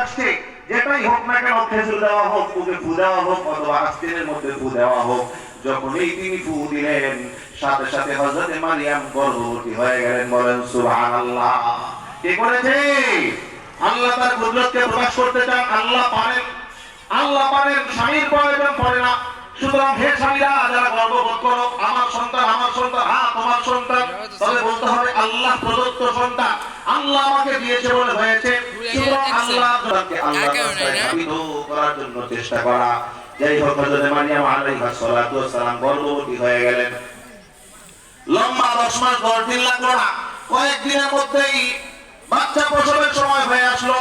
আসছে, যেটাই হোক না কেন খেজুর দেওয়া হোক ওকে ফু দেওয়া হোক, অথবা মধ্যে ফু দেওয়া হোক, যখনই তিনি ফু দিলেন, সাথে সাথে হজরতে মারিয়াম গর্ভবতী হয়ে গেলেন, বলেন কে করেছে আল্লাহ তার কুদরতকে প্রকাশ করতে চান, আল্লাহ পারেন। আল্লাহ পারেন, স্বামীর প্রয়োজন পড়ে না। সুতরাং হে স্বামীরা, যারা গর্ববোধ করো, আমার সন্তান আমার সন্তান হ্যাঁ তোমার সন্তান। তবে বলতে হবে, আল্লাহ প্রদত্ত সন্তান। আল্লাহ আমাকে দিয়েছে বলে হয়েছে আল্লাহ সন্তানকে আল্লাহ রাস্তায় ধাবিত করার জন্য চেষ্টা করা। যাই হোক হযরত মারিয়াম আলাইহিস সালাতু সালাম গর্ভবতী হয়ে গেলেন। লম্বা দশ মাস দশ দিন লাগল না। কয়েকদিনের মধ্যেই বাচ্চা প্রসবের সময় হয়ে আসলো।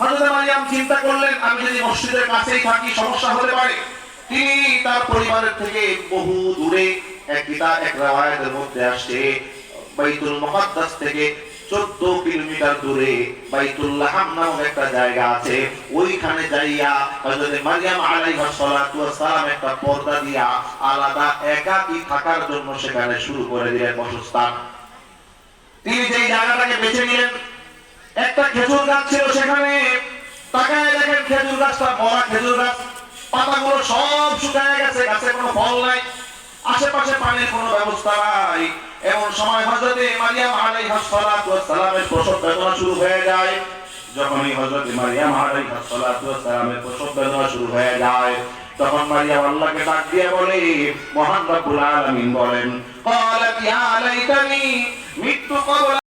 হযরত মারিয়াম চিন্তা করলেন আমি যদি মসজিদের কাছেই থাকি সমস্যা হতে পারে। তিনি তার পরিবারের থেকে বহু দূরে এক কিতাব এক রাওয়ায়াতের মধ্যে আসছে বাইতুল মুকাদ্দাস থেকে। 14 কিলোমিটার দূরে একটা জায়গা আছে। ওইখানে যাইয়া হযরত মারিয়াম সালাতু একটা পর্দা দিয়া আলাদা একাকী থাকার জন্য সেখানে শুরু করে দিলেন বসস্থান। তিনি যেই জায়গাটাকে বেছে নিলেন, একটা খেজুর গাছ ছিল সেখানে। তাকায় দেখেন খেজুর গাছটা, মরা খেজুর গাছ। পাতাগুলো সব শুকায় গেছে, গাছে কোনো ফল নাই। আশেপাশে পানির কোনো ব্যবস্থা নাই। সময় মারিয়াম সালাতু প্রসব বেদনা শুরু হয়ে যায়। যখনই হযরতে মারিয়াম আলাইহিস সালাতু ওয়াস প্রসব বেদনা শুরু হয়ে যায়, তখন মারিয়াম আল্লাহকে ডাক দিয়ে বলে, মহান রব্বুল আলামিন বলেন মৃত্যু কবল